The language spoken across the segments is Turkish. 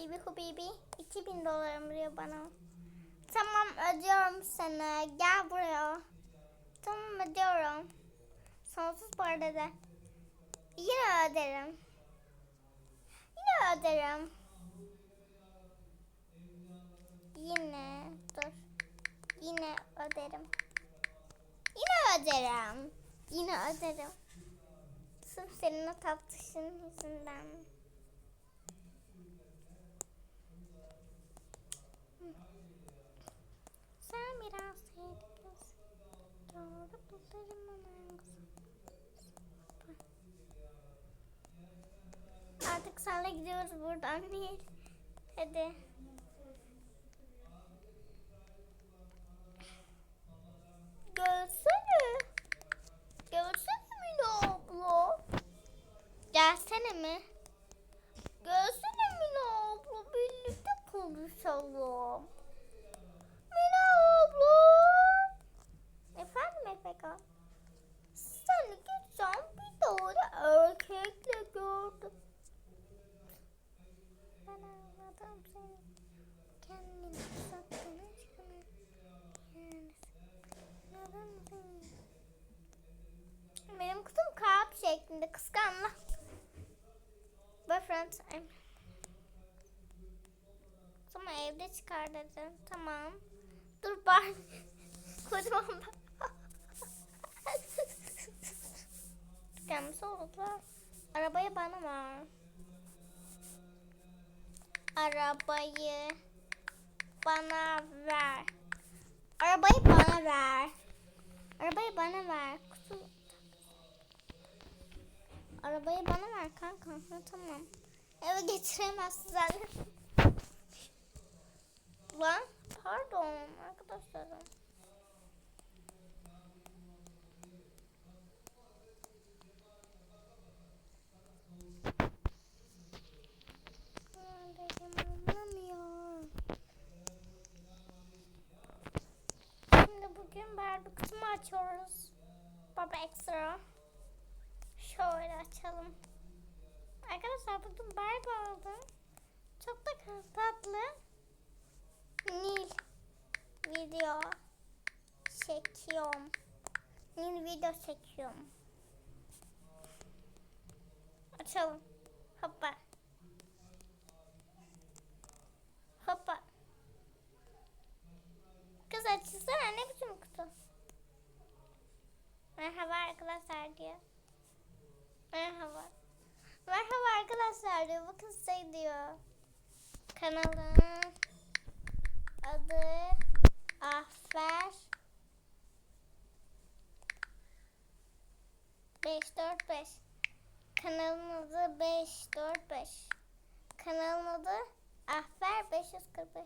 Baby Hubibi 2000 dolarım diyor bana. Tamam ödüyorum sana. Gel buraya. Tamam ödüyorum. Sonsuz bu arada da. Yine öderim. Yine öderim. Yine dur. Yine öderim. Yine öderim. Yine öderim. Sırf senin o tatlışın yüzünden. Sen biraz sevdiklisin. Doğru bularım ona Artık sana gidiyoruz buradan Nil. Hadi. Evde çıkar dedim. Tamam. Dur ben. Kocaman ben. Gelmiş oldular. Arabayı bana ver. Arabayı bana ver. Arabayı bana ver. Arabayı bana ver. Kutu. Arabayı bana ver kanka. Tamam. Eve getiremezsin zaten. Pardon arkadaşlarım. Şimdi bugün Barbie kutumu açıyoruz. Baba Extra. Şöyle açalım. Arkadaşlar bugün Barbie aldım. Çok da tatlı. Nil video çekiyorum. Nil video çekiyorum. Açalım. Hoppa. Hoppa. Kız açılsana ne biçim kutu? Merhaba arkadaşlar diyor. Merhaba. Merhaba arkadaşlar diyor. Bakın şey diyor. Kanalın adı Afer 545 Kanalın adı 545 Kanalın adı Afer 545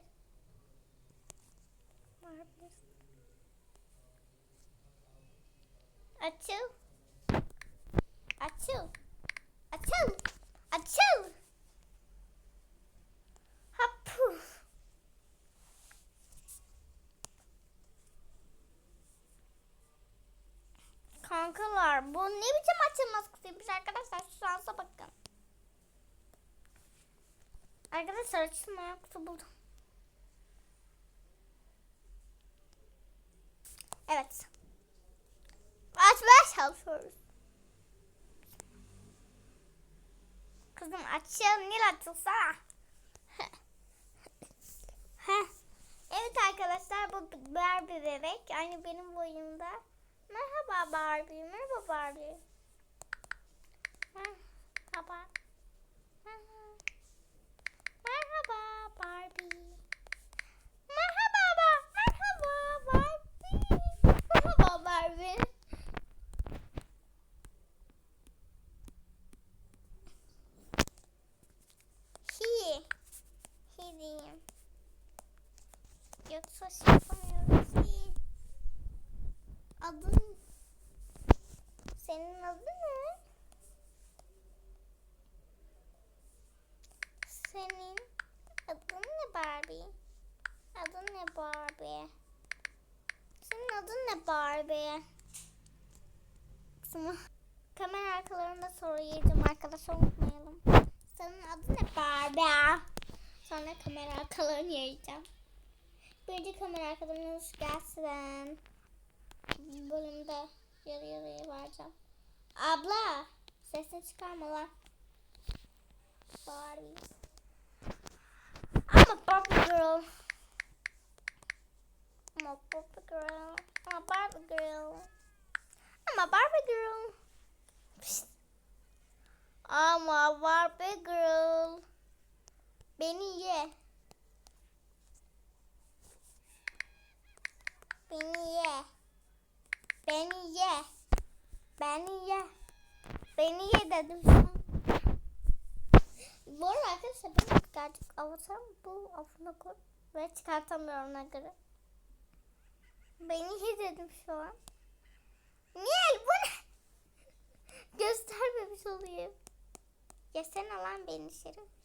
Açıl. Açıl. Açıl. Açıl Kankalar bu ne biçim açılmaz kutuymuş arkadaşlar şu şansa bakın. Arkadaşlar açılmayan kutu buldum. Evet. Açmaya çalışıyoruz. Kızım açıl Nil açılsana. Evet arkadaşlar bu Barbie bebek. Aynı benim boyumda. Merhaba Barbie. Merhaba Barbie. Merhaba. Merhaba Barbie. Merhaba ba Merhaba Barbie. Merhaba Barbie. Hi. Hi diyeyim. Yoksa şey. Adın senin adın ne? Senin adın ne Barbie? Adın ne Barbie? Senin adın ne Barbie? Kamera arkalarında soru yedim arkadaşlar unutmayalım. Senin adın ne Barbie? Sonra kamera arkalarını yayacağım. Birinci kamera arkalarınız gelsin. Bölümde yarı yarıya vereceğim. Abla sesini çıkarma lan. Barbie. I'm a Barbie girl. I'm a Barbie girl. I'm a Barbie girl. I'm a Barbie girl. I'm a Barbie girl. Beni ye. Beni ye. Beni ye. Beni ye. Beni ye dedim sana. Bu arada arkadaşlar benim gerçek avatarım bu afına koy ve çıkartamıyorum ona göre. Beni ye dedim şu an. Niye bu ne? Göstermemiş olayım. Yesene lan beni şerif.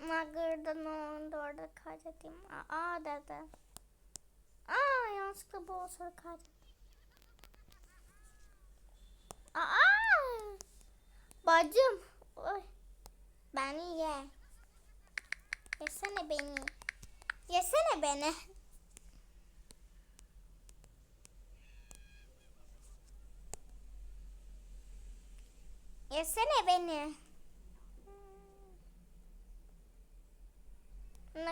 Nagır'da ne oldu orada kaydedeyim. Aa dedi. Aa yanlışlıkla bu olsa kaydettim. Aa! Bacım. Oy. Beni ye. Yesene beni. Yesene beni. Yesene beni.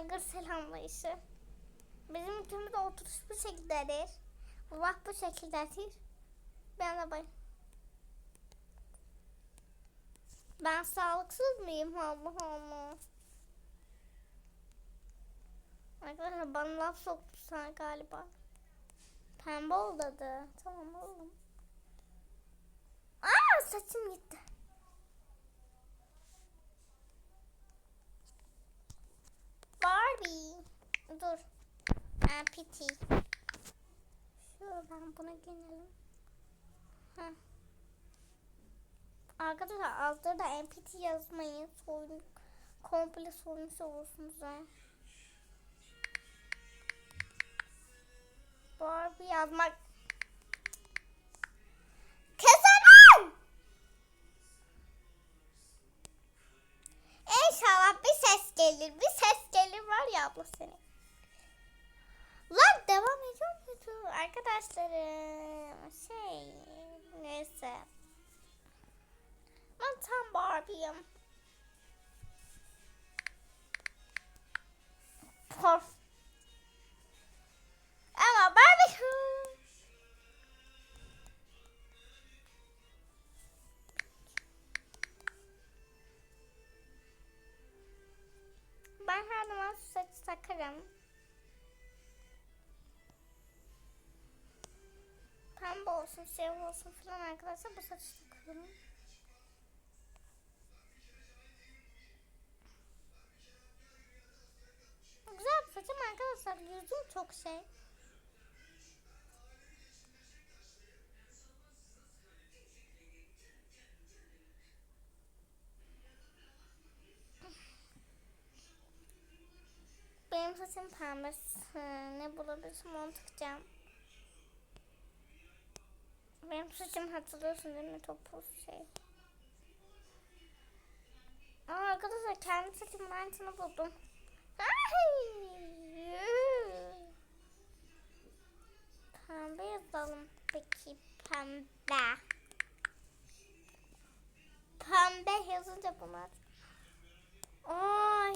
Nagır selamlayışı. Bizim ülkemizde oturuş bu şekildedir. Vak bu şekildedir. Ben de bay. Ben sağlıksız mıyım? Allah Allah. Arkadaşlar bana laf soktu sana galiba. Pembe ol dedi. Tamam oğlum. Aa saçım gitti. Barbie. Dur. Aa, piti. Şuradan buna girelim. Heh. Arkadaşlar altta da MPT yazmayı soyun komple soymuş olursunuz ha. Barbie yazmak Barbie'yim. Pof. Ama Barbie. Ben her zaman saç takarım. Pembe olsun, şey olsun falan arkadaşlar bu saçı takıyorum. Arkadaşlar. Yüzüm çok şey. Benim saçım pembe. Ne bulabilirsem onu takacağım. Benim saçım hatırlıyorsun değil mi? Topuz şey. Aa, arkadaşlar kendi saçımın aynısını buldum. Pembe. Pembe yazınca bunlar. Ay.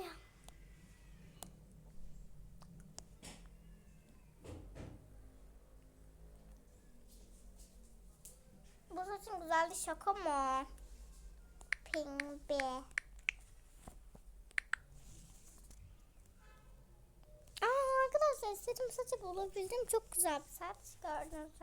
Bu saçın güzeldi şaka mı? Pembe. Arkadaşlar istediğim saçı bulabildim. Çok güzel bir saç gördüğünüz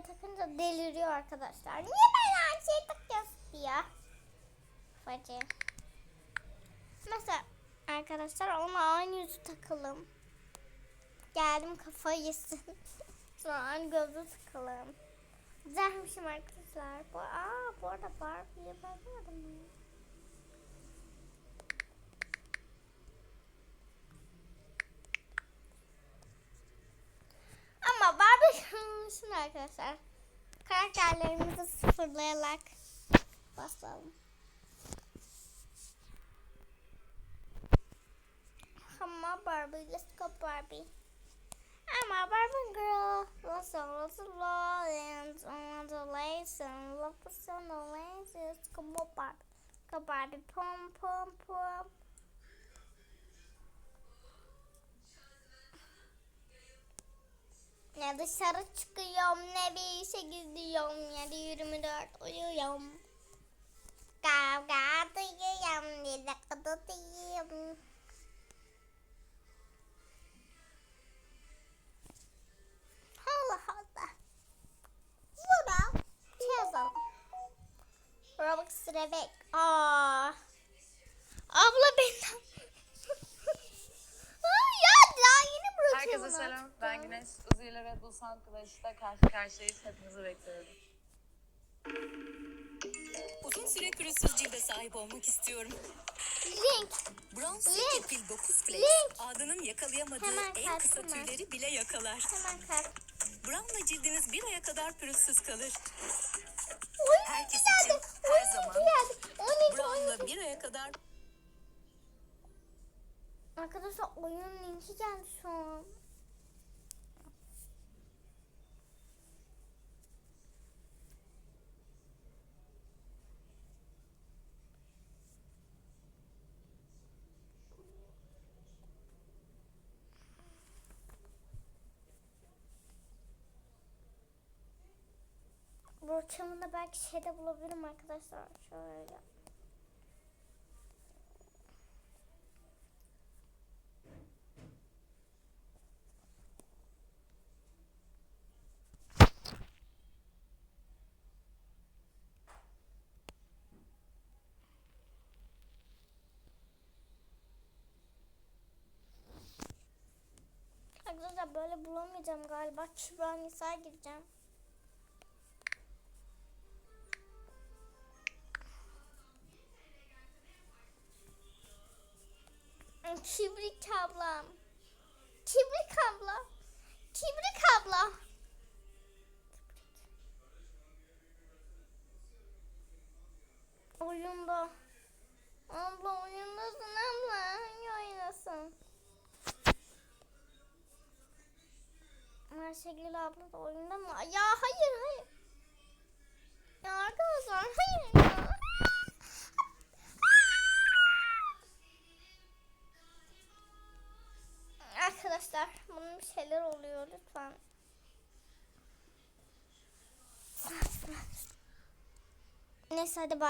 şekilleri takınca deliriyor arkadaşlar. Niye ben aynı şeyi takıyorsun ya? Facı. Mesela arkadaşlar onunla aynı yüzü takalım. Geldim kafayı yesin. Sonra aynı gözü takalım. Güzelmişim arkadaşlar. Bu, aa, bu arada Barbie'ye bakmadım mı? Arkadaşlar. Karakterlerimizi sıfırlayarak basalım. Come on Barbie, let's go Barbie. I'm a Barbie girl. Let's all the law and on the lace and the on the laces. Come on Barbie. Go Barbie, pum pum pum. Ne dışarı çıkıyorum ne bir işe gidiyorum ya da 24 uyuyorum. Kavga duyuyorum dakika duyuyorum. Allah Allah. Buna şey yazalım. Robux Rebek. Aa. Abla benden. Ay ya daha yeni bırakıyorum. Herkese selam. artık. Ben Güneş. Uzi Clash'ta karşı karşıyayız. Hepinizi bekliyorum. Uzun süre pürüzsüz cilde sahip olmak istiyorum. Link. Bronze Link. Kefil 9 Flex Link. adının yakalayamadığı Hemen en kısa kalktım ben. tüyleri bile yakalar. Hemen kalk. Brown'la cildiniz bir aya kadar pürüzsüz kalır. Oyun Herkes geldi. için her Oyun zaman geldi. 12 Brown'la 12. bir aya kadar Arkadaşlar oyun linki geldi şu an. Bu ortamında belki şey de bulabilirim arkadaşlar. Şöyle. Arkadaşlar böyle bulamayacağım galiba. Kübra Nisa'ya gireceğim. Kibrik ablam. Kibrik abla. Kibrik abla. Oyunda. Abla oyundasın abla. Hangi oyundasın? Ayşegül abla da oyunda mı? Ya hayır hayır. Ya arkadaşlar hayır bunun bir şeyler oluyor lütfen. Neyse hadi bay.